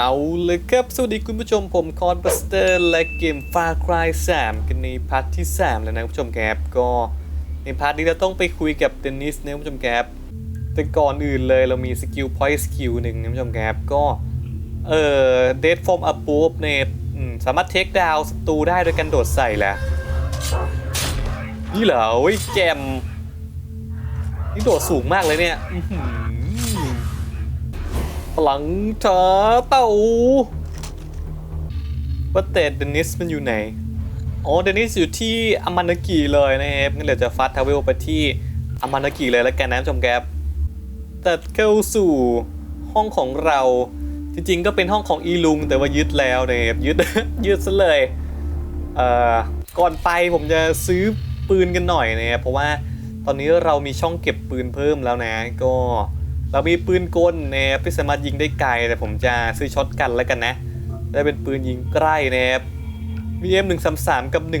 เอาเลยครับ สวัสดีคุณผู้ชมผมคอนบัสเตอร์และเกม Far Cry 3กันในพาร์ทที่ 3 แล้วนะคุณผู้ชมครับก็ในพาร์ทนี้เราต้องไปคุยกับเดนิสนะคุณผู้ชมครับแต่ก่อนอื่นเลยเรามีสกิลพอยต์สกิลหนึ่งนะคุณผู้ชมครับก็เอ่อ Dead from Above เนี่ยสามารถเทคดาวศัตรูได้โดยการโดดใส่แหละนี่เหรอโอ้ยแจม นี่โดดสูงมากเลยเนี่ยอื้อหือพลังเธอเต่าว่าแต่เดนิสมันอยู่ไหน อ๋อ เดนิสอยู่ที่อามานากิเลยนะครับงั้นเดี๋ยวจะฟาสทาวเวลไปที่อามานากิเลยแล้วกันนะชมแกบแต่เข้าสู่ห้องของเรา จริงๆ ก็เป็นห้องของอีลุง แต่ว่ายึดแล้วนะครับยึดยึดซะเลย เอ่อ ก่อนไปผมจะซื้อปืนกันหน่อยนะครับเพราะว่า ตอนนี้เรามีช่องเก็บปืนเพิ่มแล้วนะ ก็เรามีปืนกลนะครับที่สามารถยิงได้ไกลแต่ผมจะซื้อช็อตกันแล้วกันนะ ได้เป็นปืนยิงใกล้นะครับ VM 1 3 3กับ1887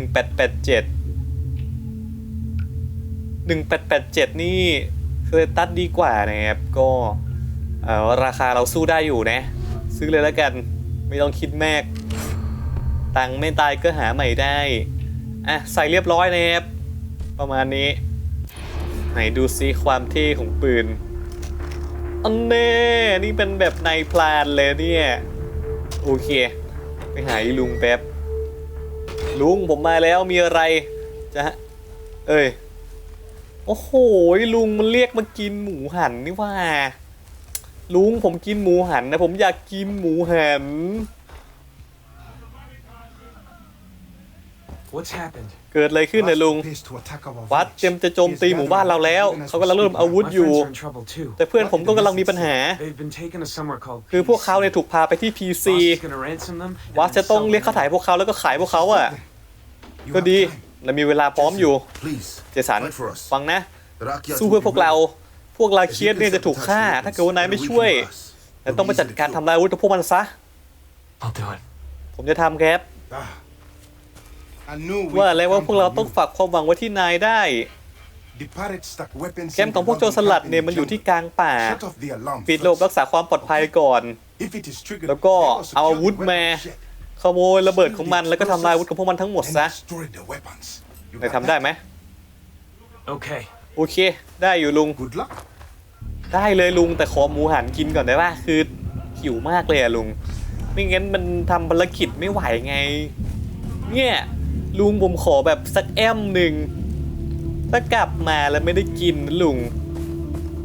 1887นี่สเตตัสดีกว่านะครับก็ราคาเราสู้ได้อยู่นะ ซื้อเลยแล้วกันไม่ต้องคิดแมกตังไม่ตายก็หาใหม่ได้อะใส่เรียบร้อยนะครับประมาณนี้ ไหนดูซิความเท่ของปืนอันเน่นี่เป็นแบบในพลานเลยเนี่ย โอเค ไปหาลุงแป๊บ ลุงผมมาแล้วมีอะไร จะเอ้ย โอ้โหลุงมันเรียกมากินหมูหันนี่ว่า ลุงผมกินหมูหันนะ ผมอยากกินหมูหัน เกิดอะไรขึ้นนะลุง วัดเตรียมจะโจมตีหมู่บ้านเราแล้ว เขากำลังเริ่มอาวุธ My อยู่ friends are in trouble too. แต่เพื่อนผมก็กำลังมีปัญหา They've been taken to somewhere called คือพวกเขาเนี่ยถูกพาไปที่ PC Boss is gonna ransom them. and วัด then จะต้อง sell เรียก them ค่าถ่ายพวกเขาแล้วก็ขายพวกเขาอะก็ดีและมีเวลาพร้อมอยู่ เจสัน ฟังนะ สู้เพื่อพวกเรา พวกลาเคียสเนี่ยจะถูกฆ่า ถ้าเกิดว่านายไม่ช่วยแต่ต้องไปจัดการทำลายอาวุธกับพวกมันซะ I'll do it. ผมจะทำครับ ว่าแล้วว่าพวกเราต้องฝากความหวังไว้ที่นายได้แคมป์ของพวกโจรสลัดเนี่ยมันอยู่ที่กลางป่า ปิดระบบรักษาความปลอดภัยก่อน แล้วก็เอาอาวุธมาขโมยระเบิดของมันแล้วก็ทำลายอาวุธของพวกมันทั้งหมดซะนายทำได้ไหม Okay. โอเค ได้อยู่ลุง Good luck. ได้เลยลุงแต่ขอหมูหันกินก่อนได้ป่ะคือหิวมากเลยอะลุง ไม่งั้นมันทำภารกิจไม่ไหวไง เนี่ย ลุงผมขอแบบสักแอมหนึ่งถ้ากลับมาแล้วไม่ได้กินลุง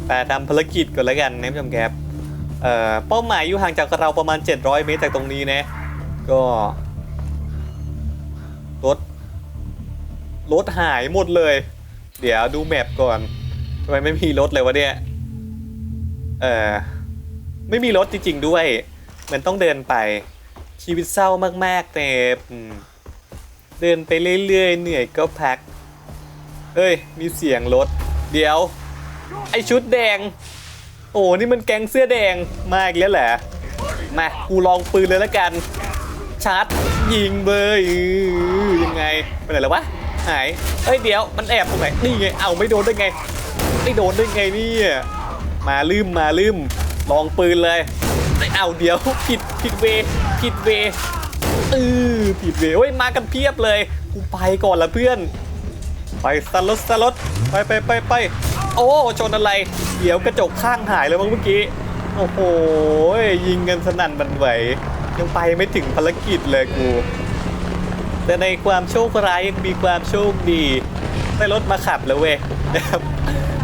แต่ทำภารกิจก่อนแล้วกันนะผู้ชมครับเอ่อเป้าหมายอยู่ห่างจากเราประมาณ 700 เมตรจากตรงนี้นะ ก็รถรถหายหมดเลย เดี๋ยวดูแมปก่อนทำไมไม่มีรถเลยวะเนี่ยเออไม่มีรถจริงๆด้วย มันต้องเดินไปชีวิตเศร้ามากๆแต่อืม เดินไปเรื่อยๆ เหนื่อยก็พัก เฮ้ย มีเสียงรถ เดี๋ยว ไอชุดแดง โอ้นี่มันแก๊งเสื้อแดง มาอีกแล้วเหรอมากูลองปืนเลยแล้วกัน ชาร์จยิงเลยยังไงไปไหนแล้ววะ หายเฮ้ยเดี๋ยวมันแอบตรงไหน นี่ไง เอาไม่โดนได้ไง ไม่โดนได้ไงนี่ มาลืมมาลืม ลองปืนเลย เอาเดี๋ยวผิดผิดเวผิดเวเออ ผิดเวเฮ้ยมากันเพียบเลย กูไปก่อนละเพื่อน ไปสลดสลดไปไปไปไปโอ้ชนอะไรเดี๋ยวกระจกข้างหายเลยมั้งเมื่อกี้ โอ้โหยิงกันสนั่นบันไหว ยังไปไม่ถึงภารกิจเลยกู แต่ในความโชคร้ายยังมีความโชคดีได้รถมาขับแล้วเว้ยนะครับ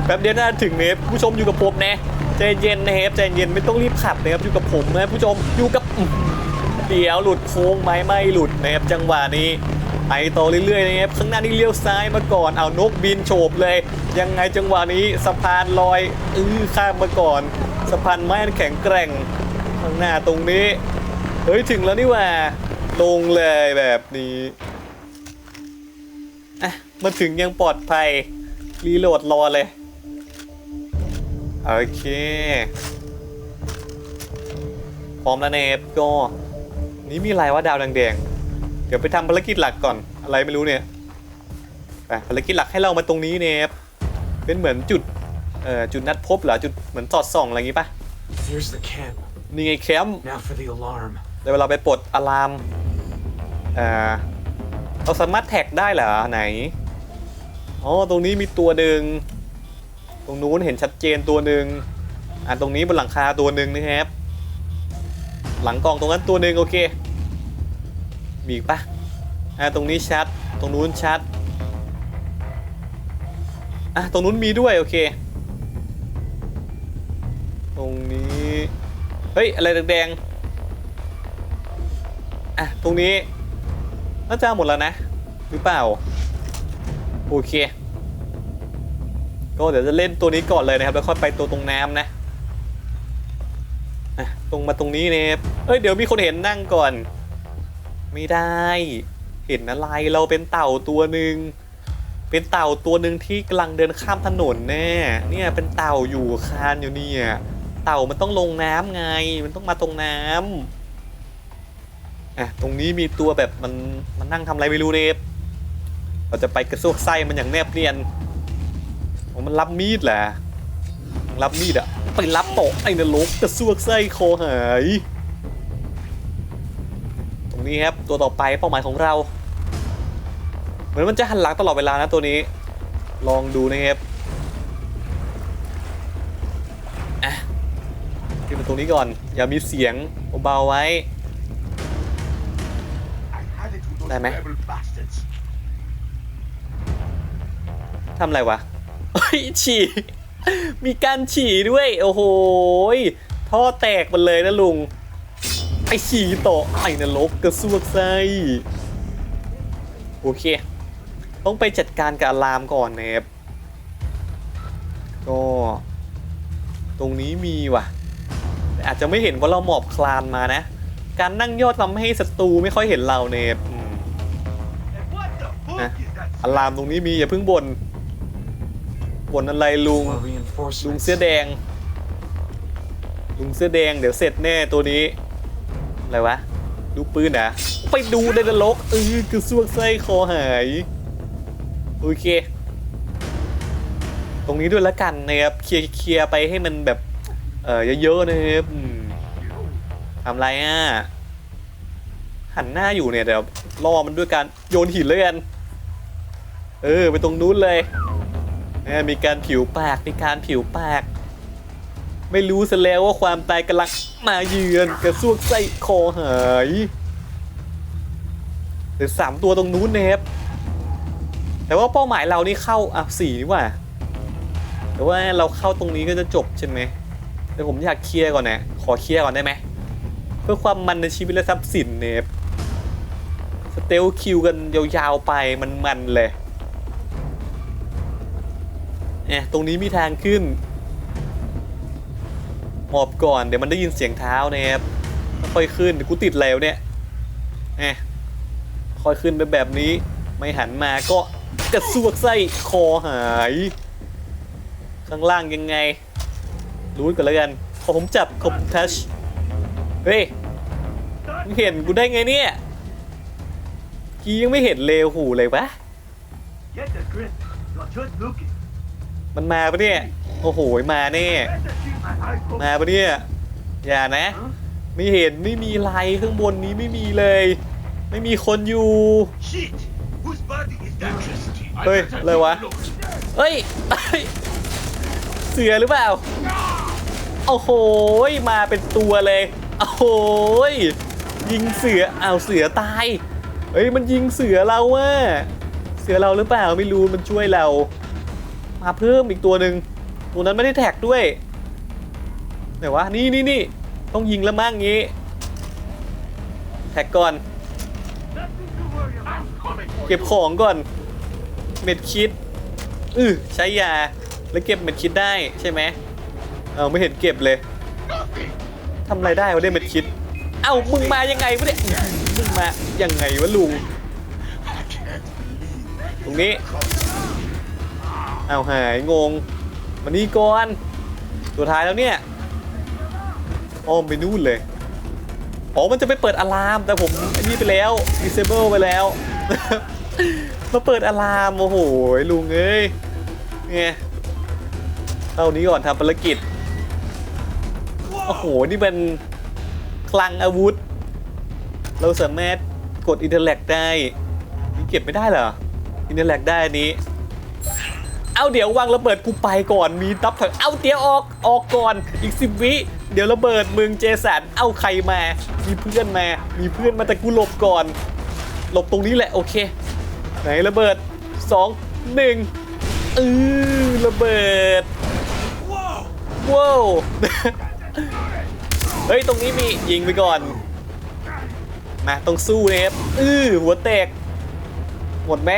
แป๊บเดียวน่าถึงเนฟผู้ชมอยู่กับผมนะใจเย็นนะครับใจเย็นไม่ต้องรีบขับนะครับอยู่กับผมนะผู้ชมอยู่กับ เดี๋ยวหลุดโค้งไหมไม่หลุดนะครับจังหวะนี้ไปต่อเรื่อยๆนะครับข้างหน้านี่เลี้ยวซ้ายมาก่อนเอานกบินโฉบเลย ยังไงจังหวะนี้สะพานลอยอื้อข้ามมาก่อนสะพานไม้อันแข็งแกร่ง ข้างหน้าตรงนี้ เฮ้ยถึงแล้วนี่ว่าลงเลยแบบนี้อะมาถึงยังปลอดภัยรีโหลดรอเลย โอเค พร้อมแล้วเนฟก็ นี่มีอะไรว่าดาวแดงๆ เดี๋ยวไปทำภารกิจหลักก่อน อะไรไม่รู้เนี่ยไปภารกิจหลักให้เรามาตรงนี้เนฟเป็นเหมือนจุด เออจุดนัดพบเหรอ จุดเหมือนสอดส่องอะไรอย่างงี้ปะ Here's the camp. นี่ไงแคมป์ Now for the alarm. เดี๋ยวเราไปปลดอะลามเอ่าเราสามารถแท็กได้เหรอไหน อ๋อ ตรงนี้มีตัวหนึ่ง ตรงนู้นเห็นชัดเจนตัวหนึ่งอ่าตรงนี้บนหลังคาตัวหนึ่งนะครับ หลังกล่องตรงนั้นตัวหนึ่งโอเค มีอีกปะอ่าตรงนี้ชัด ตรงนู้นชัด อะตรงนู้นมีด้วยโอเค ตรงนี้ เฮ้ย อะไรแดงๆ อะ ตรงนี้น่าจะหมดแล้วนะ หรือเปล่า โอเค ก็เดี๋ยวจะเล่นตัวนี้ก่อนเลยนะครับ แล้วค่อยไปตัวตรงน้ำนะ ตรงมาตรงนี้เนี่ยเอ้ยเดี๋ยวมีคนเห็นนั่งก่อน ไม่ได้ เห็นอะไรเราเป็นเต่าตัวหนึ่งเป็นเต่าตัวหนึ่งที่กำลังเดินข้ามถนนแน่เนี่ยเป็นเต่าอยู่คานอยู่เนี่ยเต่ามันต้องลงน้ำไง มันต้องมาตรงน้ำอะตรงนี้มีตัวแบบมันมันนั่งทำอะไรไม่รู้เนฟเราจะไปกระซวกไส้มันอย่างแนบเนียนโอ้มันรับมีดแหละ รับมีดอะไปรับโตะไอ้นรกกระซวกไส้คอหาย ตรงนี้ครับตัวต่อไปเป้าหมายของเรา เหมือนมันจะหันหลังตลอดเวลานะตัวนี้ ลองดูนะครับอะขึ้นมาตรงนี้ก่อน อย่ามีเสียงเบาๆไว้ ได้ไหมทำอะไรวะเฮ้ยฉี่ มีการฉี่ด้วย โอ้โหท่อแตกหมดเลยนะลุง ไอฉี่โตะไอ้นรกกระซวกไส้โอเค ต้องไปจัดการกับอะลามก่อนนะครับก็ ตรงนี้มีว่ะ อาจจะไม่เห็นว่าเราหมอบคลานมานะ การนั่งยอดทำให้ศัตรูไม่ค่อยเห็นเราเนี่ยอืมอะอะลามตรงนี้มีอย่าเพิ่งบน่น บ่นอะไรลุง ลุงเสื้อแดง ลุงเสื้อแดงเดี๋ยวเสร็จแน่ตัวนี้ อะไรวะ ดูปืนนะไปดูในนรกเออคือซวกไส้คอหาย โอเค ตรงนี้ด้วยละกันนะครับ เคลียร์เคลียร์ไปให้มันแบบ เออเยอะๆนะครับทำไรอะ หันหน้าอยู่เนี่ยเดี๋ยวล่อมันด้วยการโยนหินเลยกัน เออ ไปตรงนู้นเลย มีการผิวปากมีการผิวปาก ไม่รู้ซะแล้วว่าความตายกำลังมาเยือนกระซวกไส้คอหายเหลือสามตัวตรงนู้นนะครับแต่ว่าเป้าหมายเรานี่เข้าอะสี่นี่ว่า แต่ว่าเราเข้าตรงนี้ก็จะจบใช่ไหมแต่ผมอยากเคลียร์ก่อนนะ ขอเคลียร์ก่อนได้ไหม เพื่อความมันในชีวิตและทรัพย์สินเนี่ยสเตลคิวกันยาวๆไปมันๆเลย เนี่ยตรงนี้มีทางขึ้น หมอบก่อนเดี๋ยวมันได้ยินเสียงเท้านะครับค่อยขึ้นเดี๋ยวกูติดแล้วเนี่ยเนี่ยค่อยขึ้นไปแบบนี้ ไม่หันมาก็กระซวกไส้คอหาย ข้างล่างยังไง รู้กันแล้วกันพอผมจับคอมทัชเฮ้ยมึงเห็นกูได้ไงเนี่ยกี้ยังไม่เห็นเลวหูเลยวะ Get the grip. You're just looking. มันมาปะเนี่ย โอ้โห มาแน่ Better see my eyes open. มาปะเนี่ย อย่านะ ไม่เห็นไม่มีไรข้างบนนี้ไม่มีเลย ไม่มีคนอยู่ Shit! Whose body is that? เฮ้ยอะไรวะเฮ้ยเฮ้ย เสือหรือเปล่า โอ้โห มาเป็นตัวเลย โอ้โห ยิงเสืออ้าวเสือตาย เฮ้ย มันยิงเสือเราอะเสือเราหรือเปล่าไม่รู้มันช่วยเรา มาเพิ่มอีกตัวหนึ่งตัวนั้นไม่ได้แท็กด้วยไหนวะนี่นี่นี่ต้องยิงแล้วมั่งงี้ แท็กก่อน เก็บของก่อน เม็ดคิดอือใช้ยาแล้วเก็บเม็ดคิดได้ใช่ไหมเอาไม่เห็นเก็บเลยทำอะไรได้วะเนี่ยเม็ดคิด เอ้ามึงมายังไงวะเนี่ยมึงมายังไงวะลุงตรงนี้ เอาหายงงมานี่ก่อนตัวท้ายแล้วเนี่ยอ้อมไปนู่นเลยอ๋อมันจะไปเปิดอะลาม แต่ผมอันนี้ไปแล้ว disable ไปแล้ว มาเปิดอะลามโอ้โหลุงเอ้ยไงเท่านี้ก่อนทำภารกิจโอ้โห นี่เป็นคลังอาวุธ เราสามารถกดอินเทอร์แลกได้ นี่เก็บไม่ได้เหรอ อินเทอร์แลกได้อันนี้ เอาเดี๋ยววางระเบิดกูไปก่อนมีตับถังเอาเดี๋ยวออกออกก่อนอีกสิบวิ เดี๋ยวระเบิดมึงเจสันเอาใครมา มีเพื่อนมา มีเพื่อนมาแต่กูหลบก่อน หลบตรงนี้แหละโอเค ไหนระเบิดสองหนึ่งเออระเบิดว้าวเฮ้ยตรงนี้มียิงไปก่อนมาต้องสู้เนะครับอือหัวแตกหมดไหม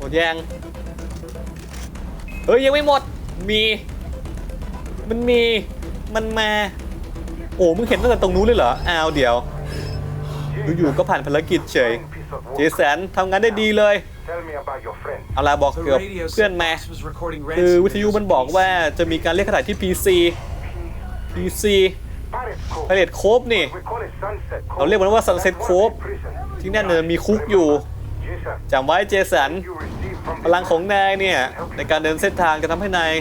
หมดยังเฮ้ยยังไม่หมด มี มันมี มันมา โอ้ มึงเห็นตั้งแต่ตรงนู้นเลยเหรอ อ้าวเดี๋ยว อยู่ๆก็ผ่านภารกิจเฉย เจสันทำงานได้ดีเลย Tell me about your friend. เอาล่ะบอก The เกี่ยวกับ radio เพื่อน said มา Boss was recording คือ ransom วิทยุมันบอก videos. ว่าจะมีการเรียกขนาดที่ PC PC Pirates Cove. พาเลตโคบนี่ We call it Sunset Cove. เราเรียกมันว่า Sunset Cove Prison. ที่นั่นเนี่ยมีคุกอยู่ Jason, จำไว้เจสัน you received from พลังของนายเนี่ย ในการเดินเส้นทางจะทำให้นาย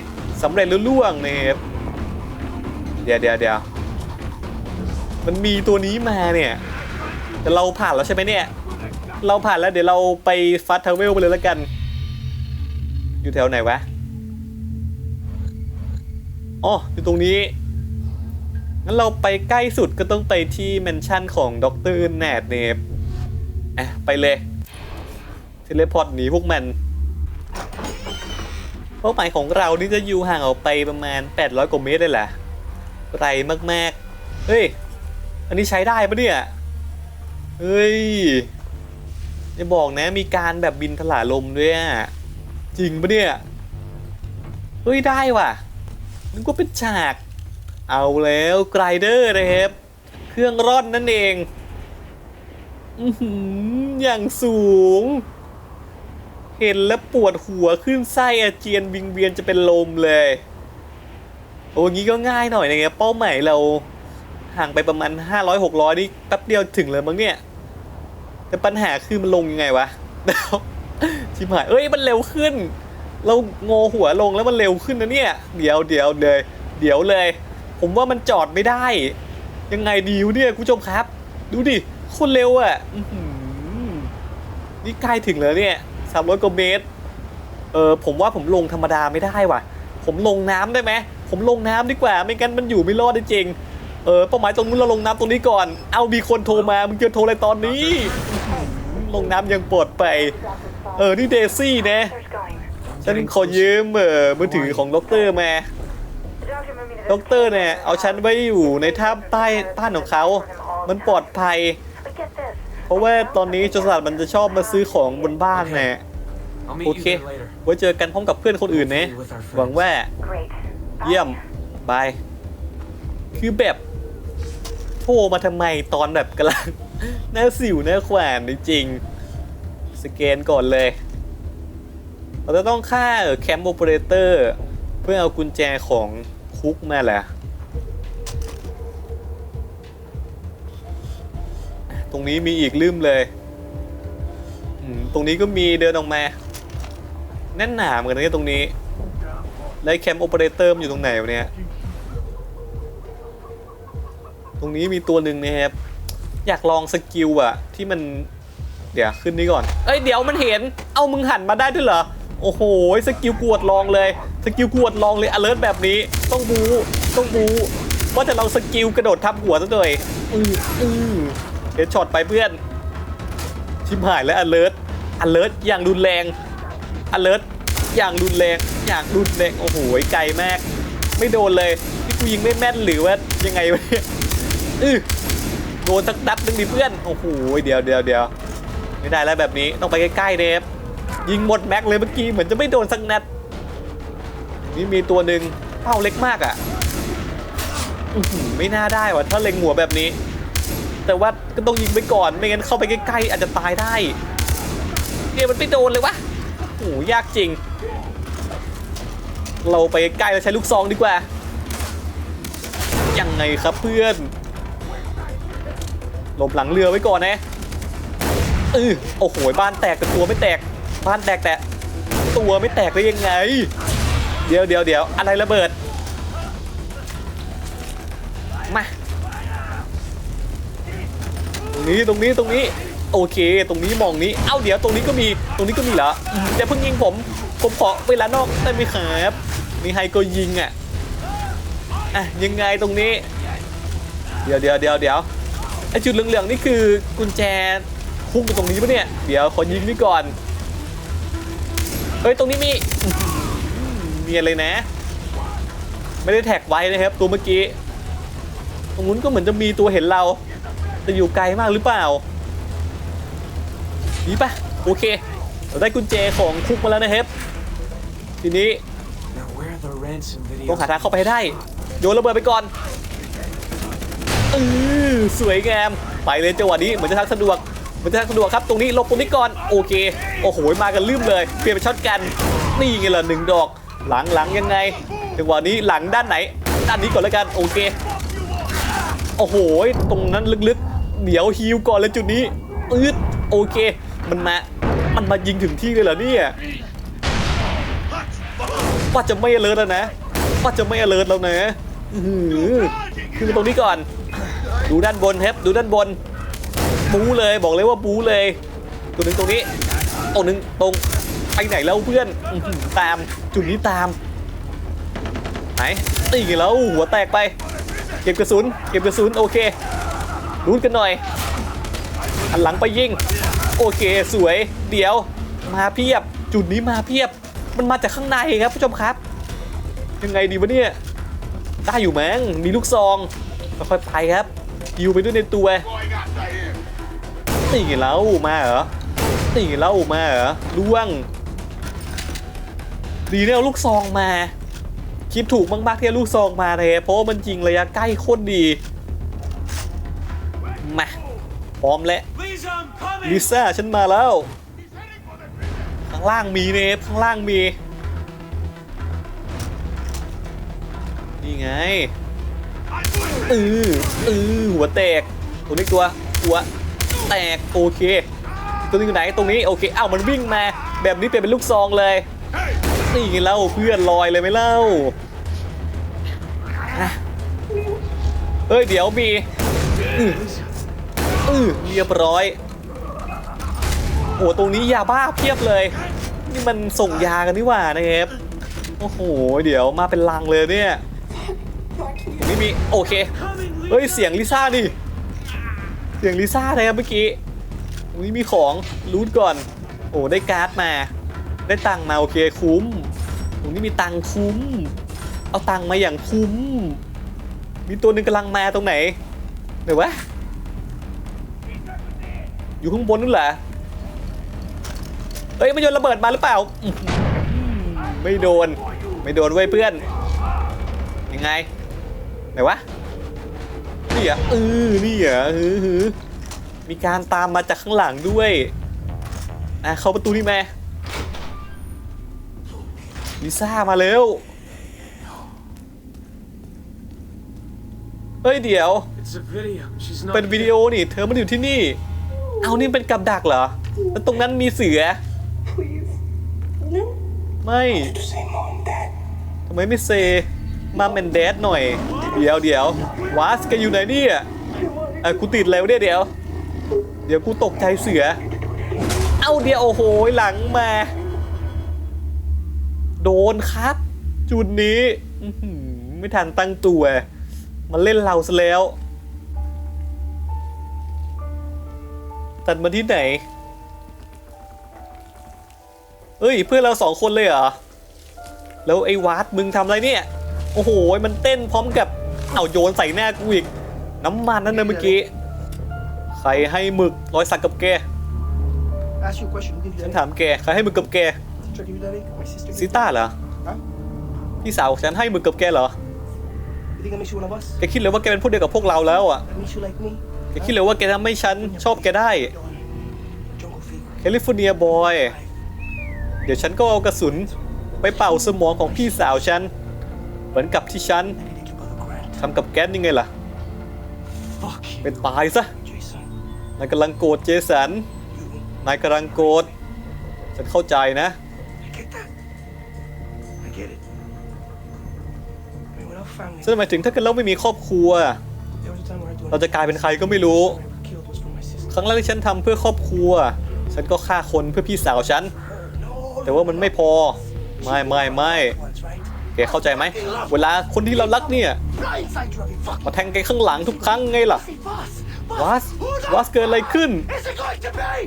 สำเร็จลุล่วงนะครับเดี๋ยวเดี๋ยวเดี๋ยวมันมีตัวนี้มาเนี่ยแต่เราผ่านแล้วใช่ไหมเนี่ย เราผ่านแล้วเดี๋ยวเราไปฟัสทาวเวลไปเลยแล้วกัน อยู่แถวไหนวะอ๋ออยู่ตรงนี้งั้นเราไปใกล้สุดก็ต้องไปที่แมนชั่นของดรแนดเนฟอะไปเลยเทเลพอร์ตหนีพวกมันเป้าหมายของเรานี่จะอยู่ห่างออกไปประมาณ 800 กว่าเมตรเลยแหละไกลมากๆ เฮ้ย อันนี้ใช้ได้ปะเนี่ย เฮ้ยอย่าบอกนะมีการแบบบินถลาลมด้วยอะจริงปะเนี่ย เฮ้ยได้ว่ะ นึกว่าเป็นฉาก เอาแล้วไกรเดอร์นะครับ เครื่องร่อนนั่นเอง อย่างสูง เห็นแล้วปวดหัวขึ้นไส้อาเจียนวิงเวียนจะเป็นลมเลย โอ้งี้ก็ง่ายหน่อยนะครับเป้าหมายเราห่างไปประมาณ 500-600 นี่แป๊บเดียวถึงเลยมั้งเนี่ย แต่ปัญหาคือมันลงยังไงวะชิบหายเอ้ยมันเร็วขึ้น เรางอหัวลงแล้วมันเร็วขึ้นนะเนี่ย เดี๋ยวเดี๋ยวเลยเดี๋ยวเลย ผมว่ามันจอดไม่ได้ ยังไงดีวเนี่ยคุณผู้ชมครับ ดูดิคนเร็วอะนี่ใกล้ถึงแล้วเนี่ย สามร้อยกว่าเมตร เออผมว่าผมลงธรรมดาไม่ได้ว่ะ ผมลงน้ำได้ไหม ผมลงน้ำดีกว่า ไม่งั้นมันอยู่ไม่รอดจริง เออเป้าหมายตรงนู้นเราลงน้ำตรงนี้ก่อน เอามีคนโทรมา มึงจะโทรอะไรตอนนี้ ลงน้ำยังปลอดไป เออ นี่เดซี่นะ ฉันขอยืมเออมือถือของด็อกเตอร์มาด็อกเตอร์เนี่ยเอาฉันไว้อยู่ในถ้ำใต้บ้านของเขา มันปลอดภัย เพราะว่าตอนนี้โจรสลัดมันจะชอบมาซื้อของบนบ้านแน่ I'll โอ meet เค you there later. ไว้เจอกันพร้อมกับเพื่อนคนอื่นนะ หวังว่า เยี่ยม บาย คือแบบโทรมาทำไมตอนแบบกำลังหน้าสิวหน้าขวานจริงๆสแกนก่อนเลย เราจะต้องฆ่าแคมป์โอเปอเรเตอร์เพื่อเอากุญแจของคุกมาแหละ ตรงนี้มีอีกลืมเลยตรงนี้ก็มีเดินออกมาแน่นหนาเหมือนกันนะตรงนี้แล้วแคมโอเปอเรเตอร์มันอยู่ตรงไหนวะเนี่ยตรงนี้มีตัวหนึ่งนะครับอยากลองสกิลอะที่มันเดี๋ยวขึ้นนี้ก่อน เอ้ยเดี๋ยวมันเห็น เอามึงหันมาได้ด้วยเหรอ โอ้โห สกิลกวดลองเลย สกิลกวดลองเลย alert แบบนี้ ต้องบู ต้องบูว่าจะลองสกิลกระโดดทับหัวซะหน่อยอืออือ เดี๋ยวช็อตไปเพื่อน ชิมหายแล้ว alert alert อย่างรุนแรง alert อย่างรุนแรงอย่างรุนแรงโอ้โหไกลมาก ไม่โดนเลยนี่กูยิงไม่แม่นหรือว่ายังไงวะอือโดนสักนัดหนึงดิเพื่อนโอ้โหเดี๋ยวเดี๋ยวเดี๋ยวไม่ได้แล้วแบบนี้ต้องไปใกล้ๆเดฟยิงหมดแม็กเลยเมื่อกี้เหมือนจะไม่โดนสักนัดนี่มีตัวหนึ่งเป้าเล็กมากอะอือไม่น่าได้ว่ะถ้าเล็งหัวแบบนี้ แต่ว่าก็ต้องยิงไปก่อนไม่งั้นเข้าไปใกล้ๆอาจจะตายได้เนี่ยมันไม่โดนเลยวะโอ้โหยากจริง เราไปใกล้เราใช้ลูกซองดีกว่า ยังไงครับเพื่อนหลบหลังเรือไว้ก่อนนะเออโอ้โหบ้านแตกแต่ตัวไม่แตก บ้านแตกแต่ตัวไม่แตกได้ยังไง เดี๋ยวเดี๋ยวเดี๋ยวอะไรระเบิด นี้ตรงนี้ตรงนี้ โอเค ตรงนี้มองนี้ เอ้าเดี๋ยวตรงนี้ก็มีตรงนี้ก็มีเหรออย่าเพิ่งยิงผมผมขอเวลานอกได้ไหมครับมีไฮก็ยิงอะอะยังไงตรงนี้ เดี๋ยวเดี๋ยวเดี๋ยวเดี๋ยวไอจุดเหลืองๆนี่คือกุญแจพุ่งไปตรงนี้ปะเนี่ย เดี๋ยวขอยิงนี่ก่อนเฮ้ยตรงนี้มีอื้อหือมีอะไรนะ ไม่ได้แท็กไว้นะครับตัวเมื่อกี้ ตรงนู้นก็เหมือนจะมีตัวเห็นเรา แต่อยู่ไกลมากหรือเปล่านี่ปะโอเคเราได้กุญแจของคุกมาแล้วนะครับทีนี้ Now where are the ransom ต้อง videos? หาทางเข้าไปให้ได้โยนระเบิดไปก่อนเออสวยงามไปเลยจังหวะนี้เหมือนจะทางสะดวกเหมือนจะทางสะดวกครับตรงนี้หลบตรงนี้ก่อนโอเคโอ้โหมากันลืมเลยเปลี่ยนเป็นช็อตกันนี่ไงล่ะหนึ่งดอก หลังหลังยังไงจังหวะนี้หลังด้านไหน ด้านนี้ก่อนแล้วกันโอเคโอ้โหตรงนั้นลึกๆ เดี๋ยวฮิวก่อนเลยจุดนี้อืดโอเค มันมา มันมายิงถึงที่เลยเหรอเนี่ยว่าจะไม่เลิศแล้วนะว่าจะไม่เลิศแล้วนะอื้อหือขึ้นมาตรงนี้ก่อน ดูด้านบนครับดูด้านบน บูเลยบอกเลยว่าบูเลย ตัวหนึ่งตรงนี้ตัวหนึ่งตรงไปไหนแล้วเพื่อนตามจุดนี้ตามไหนตีกันแล้วหัวแตกไป เก็บกระสุน เก็บกระสุนโอเค รุ้นกันหน่อยอันหลังไปยิง โอเคสวย เดี๋ยว มาเพียบ จุดนี้มาเพียบ มันมาจากข้างในครับผู้ชมครับ ยังไงดีวะเนี่ย ได้อยู่มั้ง มีลูกซองค่อยๆไปครับยิวไปด้วยในตัวตีไงแล้วมาเหรอตีไงแล้วมาเหรอล่วง ดีเนี่ยลูกซองมา คิดถูกมากๆที่ลูกซองมาเลยเพราะว่ามันยิงระยะใกล้โคตรดี พร้อมแล้ว Lisa, I'm coming! ลิซ่าฉันมาแล้ว ข้างล่างมีเนฟข้างล่างมี นี่ไงเออเออหัวแตกตัวนี้ตัวหัวแตกโอเค ตัวนี้อยู่ไหนตรงนี้โอเคอ้าวมันวิ่งมาแบบนี้เปลี่ยนเป็นลูกซองเลยนี่ไงเล่าเพื่อนลอยเลยไหมเล่าอะเฮ้ยเดี๋ยวมี อือเรียบร้อยโอ้ตรงนี้ยาบ้าเพียบเลย นี่มันส่งยากันนี่หว่านะครับโอ้โห เดี๋ยวมาเป็นลังเลยเนี่ยตรงนี้มีโอเคเฮ้ยเสียงลิซ่าดิเสียงลิซ่านะครับเมื่อกี้ตรงนี้มีของรูทก่อน โอ้ได้การ์ดมา ได้ตังมาโอเคคุ้มตรงนี้มีตังคุ้ม เอาตังมาอย่างคุ้ม มีตัวหนึ่งกำลังมาตรงไหนไหนวะ อยู่ข้างบนนู่นแหละเฮ้ยมันโยนระเบิดมาหรือเปล่าอื้อหือไม่โดน ไม่โดนเว้ยเพื่อน ยังไง ไหนวะ นี่อะเออนี่อะฮือฮือมีการตามมาจากข้างหลังด้วยอะเข้าประตูนี่มาลิซ่ามาเร็วเฮ้ยเดี๋ยว It's a video. She's not เป็นวิดีโอนี่ เธอมันอยู่ที่นี่ เอานี่เป็นกับดักเหรอ แล้วตรงนั้นมีเสือ Please. No. ไม่ To say mom, dad. ทำไมไม่เซมาเมนแดดหน่อย เดี๋ยวเดี๋ยววาสแกอยู่ไหนเนี่ยเออกูติดแล้วเนี่ยเดี๋ยว เดี๋ยวกูตกใจเสือ เอาเดี๋ยวโอ้โหหลังมา โดนครับ จุดนี้อื้อหือไม่ทันตั้งตัว มันเล่นเราซะแล้ว ตัดมาที่ไหน เอ้ยเพื่อนเราสองคนเลยเหรอ แล้วไอ้วาดมึงทำอะไรเนี่ย โอ้โห มันเต้นพร้อมกับ เอาโยนใส่หน้ากูอีก น้ำมันนั่นเลยเมื่อกี้ ใครให้หมึกรอยสักกับแก Ask you a question. Who gave you ฉัน that? ถามแก ใครให้หมึกกับแก Teacher give you that? My sister. ซิต้าเหรอ Huh? พี่สาวฉันให้หมึกกับแกเหรอ You think that makes you one of us? แกคิดเลยว่าแกเป็นพวกเดียวกับพวกเราแล้วอะ That makes you like me? แกคิดเลยว่าแกทำให้ฉันชอบแกได้ Jungle fever. แคลิฟอร์เนียบอย เดี๋ยวฉันก็เอากระสุนไปเป่าสมองของพี่สาวฉัน เหมือนกับที่ฉัน And you did your brother Grant. ทำกับแก๊สยังไงล่ะ Fuck you. เป็นตายซะ Jason. นายกำลังโกรธเจสัน You. นายกำลังโกรธ ฉันเข้าใจนะ I get that. I get it. family. ซึ่งหมายถึงถ้าเกิดเราไม่มีครอบครัว เราจะกลายเป็นใครก็ไม่รู้ ครั้งแรกที่ฉันทำเพื่อครอบครัว ฉันก็ฆ่าคนเพื่อพี่สาวฉัน แต่ว่ามันไม่พอ ไม่ไม่ไม่แกเข้าใจไหม เวลาคนที่เรารักเนี่ยมาแทงแกข้างหลังทุกครั้งไงล่ะวัสวัสเกิดอะไรขึ้น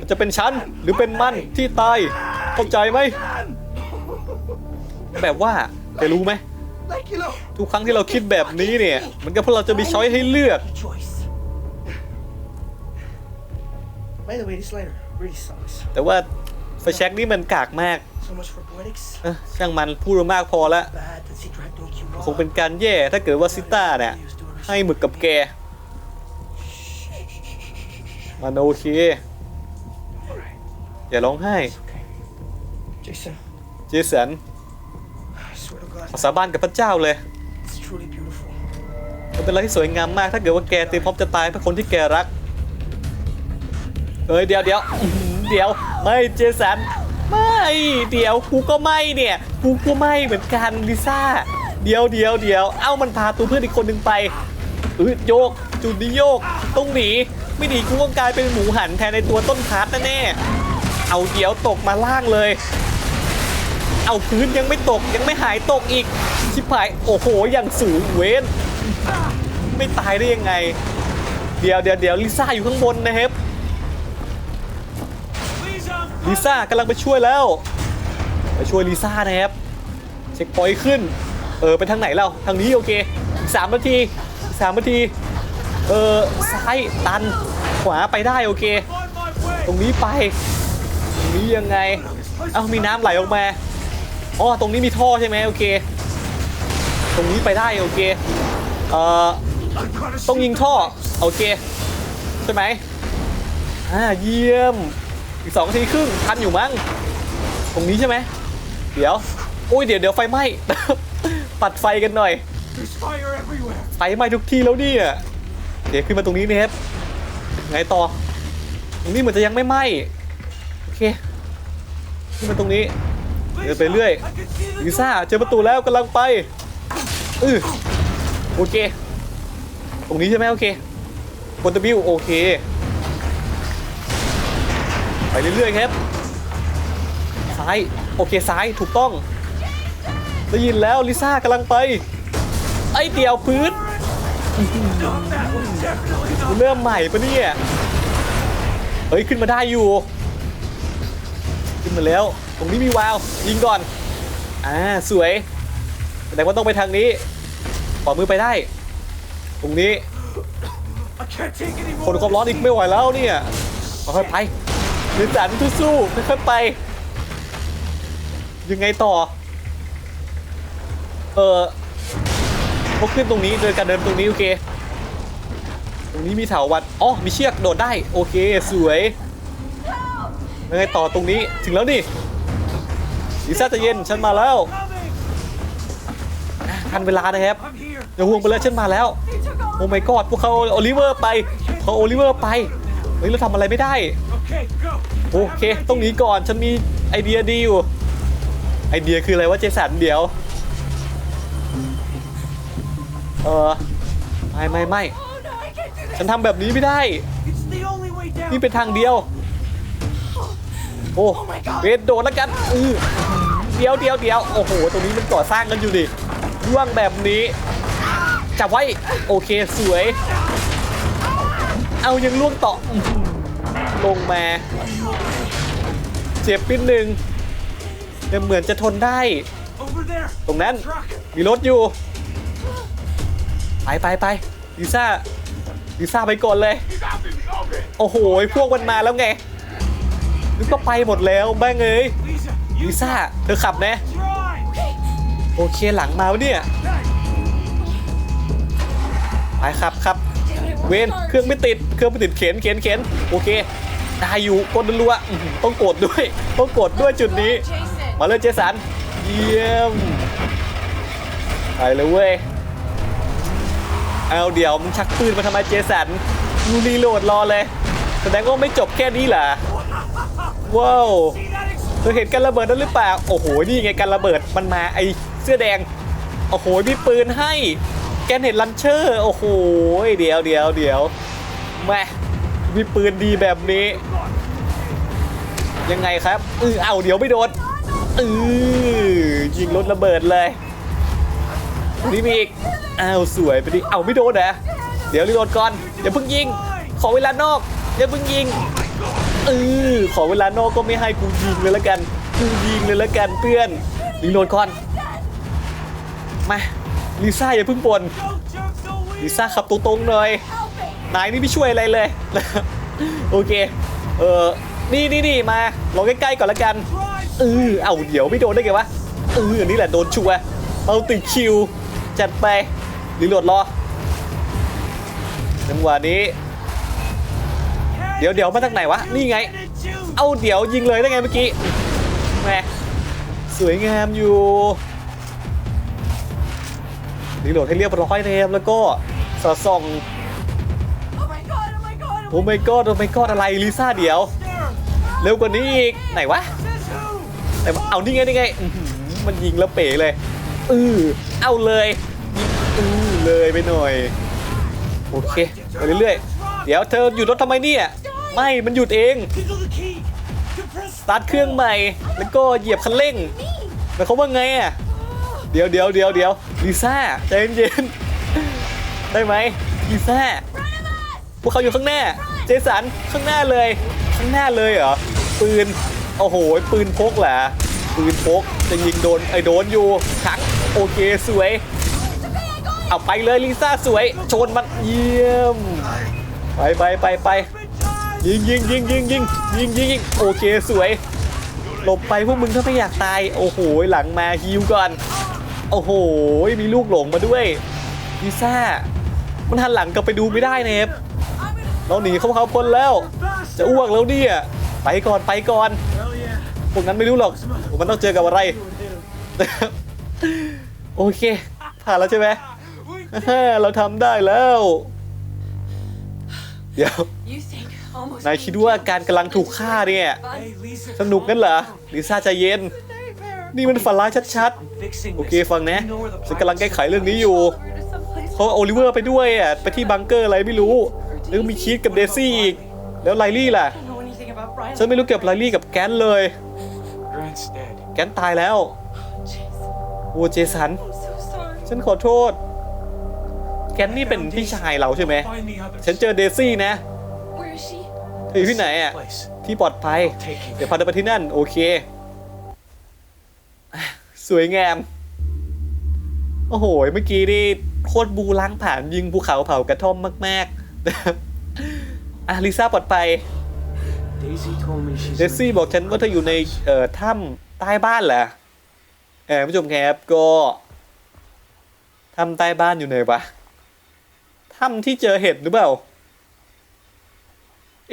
จะเป็นฉันหรือเป็นมันที่ตาย เข้าใจไหม แบบว่าแกรู้ไหม ทุกครั้งที่เราคิดแบบนี้เนี่ยมือนกับพวกเราจะมีช้อยให้เลือก By the way, this lighter really sucks. แต่ว่าไฟแช็กนี่มันกากมาก So much for poetics. เอ้อช่างมันพูดมามากพอละ Bad that she dragged on you คงเป็นการแย่ถ้าเกิดว่าซิต้าเนี่ย ให้หมึกกับแก มันโอเค Alright, อย่าร้องไห้ okay. Jason, เจสัน I swear to God, ขอสาบานกับพระเจ้าเลย it's truly beautiful. มันเป็นอะไรที่สวยงามมาก ถ้าเกิดว่าแกเตรียมพร้อมจะตายเพื่อคนที่แกรัก เฮ้ยเดี๋ยวเดี๋ยวเดี๋ยวไม่เจสันไม่เดี๋ยวกูก็ไม่เนี่ยกูก็ไม่เหมือนกันลิซ่าเดี๋ยวเดี๋ยวเดี๋ยวเอ้ามันพาตัวเพื่อนอีกคนหนึ่งไปเออโยกจุดนี้โยกต้องหนีไม่หนีกูก็กลายเป็นหมูหันแทนในตัวต้นพาร์ทแน่เอาเดี๋ยวตกมาล่างเลย เอาพื้นยังไม่ตกยังไม่หายตกอีกชิบหายโอ้โหอย่างสูงเว้นไม่ตายได้ยังไง เดี๋ยวเดี๋ยวเดี๋ยวลิซ่าอยู่ข้างบนนะครับ ลิซ่ากำลังไปช่วยแล้ว ไปช่วยลิซ่านะครับ เช็คพอยต์ขึ้น เออไปทางไหนเราทางนี้โอเคอีกสามนาทีสามนาที เออซ้ายตันขวาไปได้โอเค ตรงนี้ไป ตรงนี้ยังไง เอ้ามีน้ำไหลออกมาอ๋อตรงนี้มีท่อใช่ไหมโอเค ตรงนี้ไปได้โอเค เอ่อต้องยิงท่อโอเค ใช่ไหมอ่าเยี่ยม อีกสองนาทีครึ่งทันอยู่มั้งตรงนี้ใช่ไหมเดี๋ยวโอ้ยเดี๋ยวเดี๋ยวไฟไหม้ปัดไฟกันหน่อยไฟไหม้ทุกที่แล้วเนี่ยเดี๋ยวขึ้นมาตรงนี้นะครับไงต่อตรงนี้เหมือนจะยังไม่ไหม้โอเคขึ้นมาตรงนี้เดินไปเรื่อยลิซ่าเจอประตูแล้วกำลังไปอือโอเค ตรงนี้ใช่ไหมโอเคบนตะบิวโอเค ไปเรื่อยๆครับ ซ้าย โอเคซ้ายถูกต้อง ได้ยินแล้วลิซ่ากำลังไป ไอ้เดี่ยวพื้น เริ่มใหม่ปะเนี่ย เฮ้ย ขึ้นมาได้อยู่ ขึ้นมาแล้ว ตรงนี้มีวาว ยิงก่อน อ่า สวย แสดงว่าต้องไปทางนี้ขวามือไปได้ ตรงนี้ คนความร้อนอีกไม่ไหวแล้วเนี่ยค่อยไป นสันสู้ๆค่อยๆไป ยังไงต่อ เออพวกขึ้นตรงนี้เดินการเดินตรงนี้โอเค ตรงนี้มีเถาวัลอ๋อมีเชือกโดดได้ โอเค สวยยังไงต่อตรงนี้ถึงแล้วนี่ลิซ่าใจะเย็นฉันมาแล้วทันเวลานะครับอย่าห่วงไปเลยฉันมาแล้ว โอ้ my god พวกเขาโอลิเวอร์ไปเขาโอลิเวอร์ไป ฮ้ยเราทำอะไรไม่ได้ Okay, go. โอเคต้องหนีก่อนฉันมีไอเดียดีอยู่ไอเดียคืออะไรวะเจสันเดี๋ยวเออไม่ไม่ไม่ฉันทำแบบนี้ไม่ได้ It's the only way down. นี่เป็นทางเดียว โอ้เวทโดดแล้วกันอือเดียวเดียวเดียวโอ้โห ตรงนี้มันก่อสร้างกันอยู่ดิร่วงแบบนี้จับไว้ โอเคสวย เอายังล่วงต่อลงมา เจ็บนิดนึงแต่เหมือนจะทนได้ ตรงนั้นมีรถอยู่ ไปไปไปลิซ่าลิซ่าไปก่อนเลย โอ้โห พวกมันมาแล้วไงนึกว่าไปหมดแล้วแม่งเอ้ย Lisa, you ลิซ่าเธอขับนะโอเคหลังมาวะเนี่ย ไปครับครับ เวนเครื่องไม่ติด เครื่องไม่ติดเข็นเข็นเข็นโอเคได้อยู่กดรัวต้องกดด้วย ต้องกดด้วยจุดนี้ มาเลยเจสัน เยี่ยม ไปเลยเว้ย เอาเดี๋ยวมึงชักปืนมาทำไมเจสันมึงรีโหลดรอเลย แสดงว่าไม่จบแค่นี้เหรอ ว้าวเธอเห็นการระเบิดนั้นหรือเปล่า โอ้โห นี่ไงการระเบิด มันมาไอเสื้อแดง โอ้โห มีปืนให้ แกนเน็ตลันเชอร์โอ้โหเดี๋ยวเดี๋ยวเดี๋ยวแม่มีปืนดีแบบนี้ ยังไงครับเออเอาเดี๋ยวไม่โดนเออยิงรถระเบิดเลยนี่มีอีกอ้าวสวยไปดิเอาไม่โดนนะเดี๋ยวรีโหลดก่อนอย่าเพิ่งยิง ขอเวลานอกอย่าเพิ่งยิงเออขอเวลานอกก็ไม่ให้กูยิงเลยละกันกูยิงเลยละกันเพื่อนรีโหลดก่อนมา ลิซ่าอย่าเพิ่งปนลิซ่าขับตรงๆหน่อยนายนี่ไม่ช่วยอะไรเลย โอเค เออนี่นี่นี่มาลองใกล้ๆก่อนละกันเออเอาเดี๋ยวไม่โดนได้ไงวะเอออันนี้แหละโดนชัวเอาติดคิว จัดไปรีโหลดรอจังหวะนี้ เดี๋ยวเดี๋ยวมาจากไหนวะ นี่ไง เอาเดี๋ยวยิงเลยได้ไงเมื่อกี้แหมสวยงามอยู่ รีโหลดให้เรียบร้อยนะครับแล้วก็สอดส่อง Oh my god, oh my god. โอ้ไม่กอดโอ้ไม่กอดอะไรลิซ่าเดี๋ยว เร็วกว่านี้อีกไหนวะ Says who? แต่ว่าเอานี่ไงนี่ไงอื้อหือมันยิงแล้วเป๋เลยเออเอาเลยยิงเออเลยไปหน่อยโอเคไปเรื่อยๆเดี๋ยวเธอหยุดรถทำไมเนี่ยไม่มันหยุดเอง Tickle the key. Compress. สตาร์ทเครื่องใหม่ แล้วก็เหยียบคันเร่งแล้วเขาว่าไงอะ เดี๋ยวเดี๋ยวเดี๋ยวเดี๋ยวลิซ่าใจเย็นๆได้ไหมลิซ่าพวกเขาอยู่ข้างหน้า เจสันข้างหน้าเลย ข้างหน้าเลยเหรอปืนโอ้โหปืนพกเหรอปืนพกจะยิงโดนไอ้โดนอยู่ขังโอเคสวยเอาไปเลยลิซ่าสวยชนมันเยี่ยม ไปไปไปไปยิงยิงยิงยิงยิงยิงยิงยิงโอเคสวยหลบไปพวกมึงถ้าไม่อยากตาย โอ้โห หลังมาฮิวก่อน โอ้โห มีลูกหลงมาด้วยลิซ่า มันหันหลังกลับไปดูไม่ได้เนฟเราหนีเข้าเขาพ้นแล้ว จะอ้วกแล้วเนี่ย ไปก่อนไปก่อนพวกนั้นไม่รู้หรอก มันต้องเจอกับอะไร โอเค ผ่านแล้วใช่ไหมเราทำได้แล้ว เดี๋ยวนายคิดว่าการกำลังถูกฆ่าเนี่ย สนุกงั้นเหรอลิซ่าใจเย็น นี่มันฝันร้ายชัดๆ โอ this. เคฟังนะ You know where the ฉันกำลังแก้ไขเรื่องนี้อยู่ over to someplace เขาเอาโอลิเวอร์ไปด้วยอะไปที่บังเกอร์อะไรไม่รู้แล้วก็มีคีดกับเดซี่อีกแล้วไลลี่ล่ะ I don't know anything about Brian. ฉันไม่รู้เกี่ยวกับไลลี่กับแกนเลย Grant's dead. แกนตายแล้ว Jeez, โอ้เจสัน I'm so sorry. ฉันขอโทษ แกนนี่เป็นพี่ชายเราใช่ไหม Find the others. ฉันเจอเดซี่นะ Where is she? เธออยู่ที่ไหนอะ Place. ที่ปลอดภัย Take you เดี๋ยวพาเดินไปที่นั่นโอเคอะ สวยงาม โอ้โห เมื่อกี้นี่โคตรบูล้างผ่านยิงภูเขาเผากระท่อมมากๆอะลิซ่าปลอดภัย Daisy told me she's เดซี่บอกฉันว่าเธออยู่ในเอ่อถ้ำใต้บ้านเหรอเออผู้ชมครับก็ถ้ำใต้บ้านอยู่ไหนวะถ้ำที่เจอเห็ดหรือเปล่า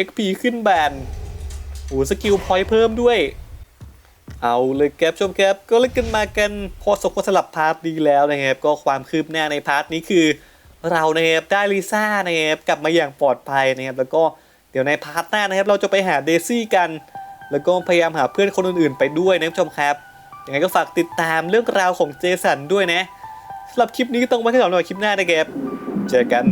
XP ขึ้นแบนโอ้สกิลพอยต์เพิ่มด้วย เอาเลยแกปชมแกปก็เล่นกันมากันพอสมควรสลับพาร์ทนี้แล้วนะครับ ก็ความคืบหน้าในพาร์ทนี้คือ เรานะครับได้ลิซ่านะครับกลับมาอย่างปลอดภัยนะครับ แล้วก็เดี๋ยวในพาร์ทหน้านะครับ เราจะไปหาเดซี่กัน แล้วก็พยายามหาเพื่อนคนอื่นๆ ไปด้วยนะผู้ชมครับยังไงก็ฝากติดตามเรื่องราวของเจสันด้วยนะสำหรับคลิปนี้ต้องไว้แค่สำหรับคลิปหน้านะครับเจอกัน